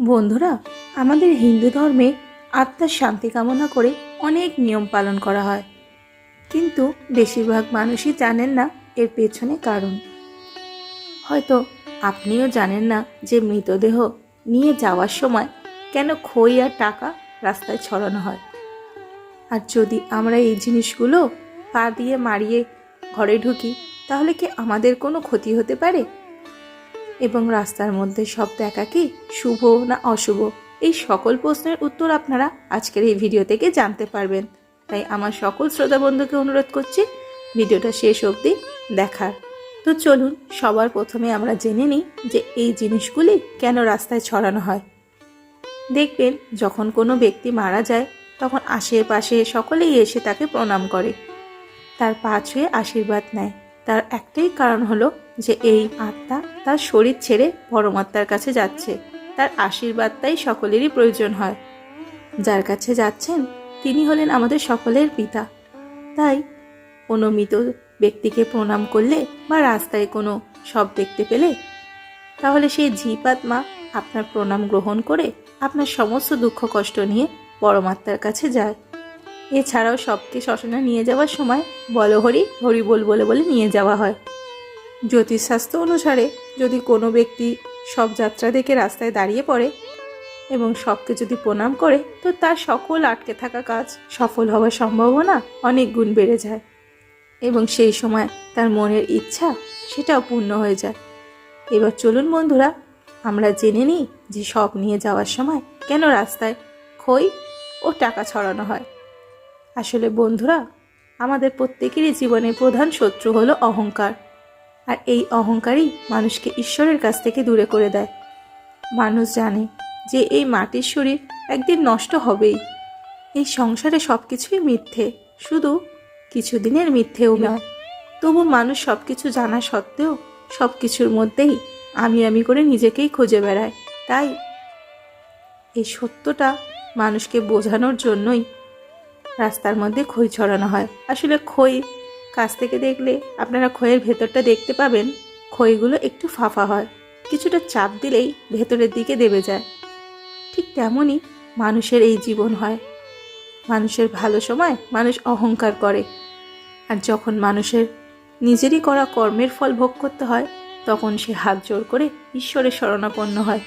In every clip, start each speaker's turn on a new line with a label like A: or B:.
A: বন্ধুরা, আমাদের হিন্দু ধর্মে আত্মার শান্তি কামনা করে অনেক নিয়ম পালন করা হয়। কিন্তু বেশিরভাগ মানুষই জানেন না এর পেছনে কারণ। হয়তো আপনিও জানেন না যে মৃতদেহ নিয়ে যাওয়ার সময় কেন খই আর টাকা রাস্তায় ছড়ানো হয়। আর যদি আমরা এই জিনিসগুলো পা দিয়ে মারিয়ে ঘরে ঢুকি, তাহলে কি আমাদের কোনো ক্ষতি হতে পারে? এবং রাস্তার মধ্যে সব দেখা কি শুভ না অশুভ? এই সকল প্রশ্নের উত্তর আপনারা আজকের এই ভিডিও থেকে জানতে পারবেন। তাই আমার সকল শ্রোতা বন্ধুকে অনুরোধ করছি ভিডিওটা শেষ অবধি দেখার। তো চলুন, সবার প্রথমে আমরা জেনে নিই যে এই জিনিসগুলি কেন রাস্তায় ছড়ানো হয়। দেখবেন, যখন কোনো ব্যক্তি মারা যায়, তখন আশেপাশে সকলেই এসে তাকে প্রণাম করে। তার পা ছুঁয়ে আশীর্বাদ নেয়। তার একটাই কারণ হলো যে এই আত্মা তার শরীর ছেড়ে পরমাত্মার কাছে যাচ্ছে। তার আশীর্বাদটাই সকলেরই প্রয়োজন হয়। যার কাছে যাচ্ছেন, তিনি হলেন আমাদের সকলের পিতা। তাই কোনো মৃত ব্যক্তিকে প্রণাম করলে বা রাস্তায় কোনো সব দেখতে পেলে, তাহলে সেই জীবাত্মা আপনার প্রণাম গ্রহণ করে আপনার সমস্ত দুঃখ কষ্ট নিয়ে পরমাত্মার কাছে যায়। এছাড়াও সবকে শ্মশানে নিয়ে যাওয়ার সময় বল হরি হরি বল বলে বলে নিয়ে যাওয়া হয়। জ্যোতিষশাস্ত্র অনুসারে যদি কোনো ব্যক্তি সব যাত্রা দেখে রাস্তায় দাঁড়িয়ে পড়ে এবং সবকে যদি প্রণাম করে, তো তার সকল আটকে থাকা কাজ সফল হওয়ার সম্ভাবনা অনেক গুণ বেড়ে যায়। এবং সেই সময় তার মনের ইচ্ছা সেটাও পূর্ণ হয়ে যায়। এবার চলুন বন্ধুরা, আমরা জেনে নিই যে সব নিয়ে যাওয়ার সময় কেন রাস্তায় খই ও টাকা ছড়ানো হয়। আসলে বন্ধুরা, আমাদের প্রত্যেকেরই জীবনের প্রধান শত্রু হলো অহংকার। আর এই অহংকারই মানুষকে ঈশ্বরের কাছ থেকে দূরে করে দেয়। মানুষ জানে যে এই মাটির শরীর একদিন নষ্ট হবেই। এই সংসারে সব কিছুই মিথ্যে, শুধু কিছুদিনের মিথ্যেও নয়। তবু মানুষ সব কিছু জানা সত্ত্বেও সব কিছুর মধ্যেই আমি আমি করে নিজেকেই খুঁজে বেড়ায়। তাই এই সত্যটা মানুষকে বোঝানোর জন্যই রাস্তার মধ্যে খই ছড়ানো হয়। আসলে খই কাছ থেকে দেখলে আপনারা খইয়ের ভেতরটা দেখতে পাবেন খইগুলো একটু ফাফা হয়। কিছুটা চাপ দিলেই ভেতরের দিকে দেবে যায়। ঠিক তেমনই মানুষের এই জীবন হয়। মানুষের ভালো সময় মানুষ অহংকার করে। আর যখন মানুষের নিজেরই করা কর্মের ফল ভোগ করতে হয়, তখন সে হাত জোর করে ঈশ্বরের শরণাপন্ন হয়।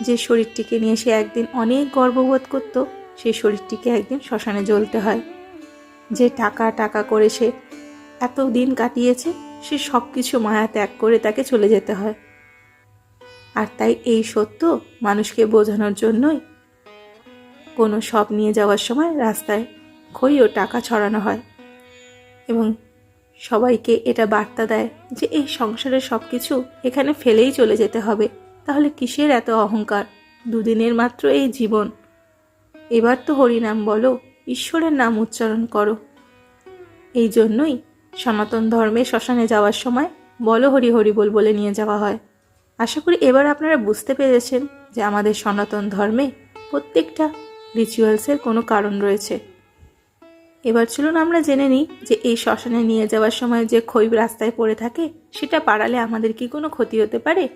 A: যে শরীরটিকে নিয়ে সে একদিন অনেক গর্ববোধ করত সেই শরীরটিকে একদিন শ্মশানে জ্বলতে হয়। যে টাকা টাকা করে সে এত দিন কাটিয়েছে, সে সব কিছু মায়া ত্যাগ করে তাকে চলে যেতে হয়। আর তাই এই সত্য মানুষকে বোঝানোর জন্যই কোনো সব নিয়ে যাওয়ার সময় রাস্তায় খই ও টাকা ছড়ানো হয় এবং সবাইকে এটা বার্তা দেয় যে এই সংসারের সব কিছু এখানে ফেলেই চলে যেতে হবে। তাহলে কিসের এত অহংকার? দুদিনের মাত্র এই জীবন। এবার তো হরিনাম বলো ঈশ্বরের নাম উচ্চারণ করো। এই জন্যই সনাতন ধর্মে শ্মশানে যাওয়ার সময় বলো হরি হরি বল বলে নিয়ে যাওয়া হয়। আশা করি এবার আপনারা বুঝতে পেরেছেন যে আমাদের সনাতন ধর্মে প্রত্যেকটা রিচুয়ালসের কোনো কারণ রয়েছে। এবার চলুন আমরা জেনে নিই যে এই শ্মশানে নিয়ে যাওয়ার সময় যে খই রাস্তায় পড়ে থাকে, সেটা পাড়ালে আমাদের কি কোনো ক্ষতি হতে পারে?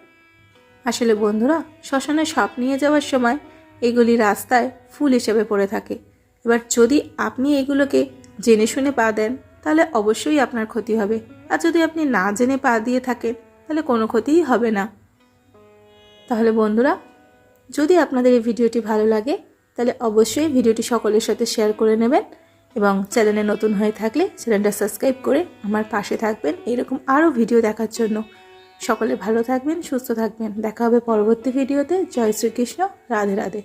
A: আসলে বন্ধুরা, শ্মশানে সাপ নিয়ে যাওয়ার সময় এগুলি রাস্তায় ফুল হিসেবে পড়ে থাকে। এবার যদি আপনি এগুলোকে জেনে শুনে পা দেন, তাহলে অবশ্যই আপনার ক্ষতি হবে। আর যদি আপনি না জেনে পা দিয়ে থাকেন, তাহলে কোনো ক্ষতিই হবে না। তাহলে বন্ধুরা, যদি আপনাদের এই ভিডিওটি ভালো লাগে, তাহলে অবশ্যই ভিডিওটি সকলের সাথে শেয়ার করে নেবেন এবং চ্যানেলে নতুন হয়ে থাকলে চ্যানেলটা সাবস্ক্রাইব করে আমার পাশে থাকবেন এরকম আরও ভিডিও দেখার জন্য। সকলে ভালো থাকবেন, সুস্থ থাকবেন। দেখা হবে পরবর্তী ভিডিওতে। জয় শ্রীকৃষ্ণ। রাধে রাধে।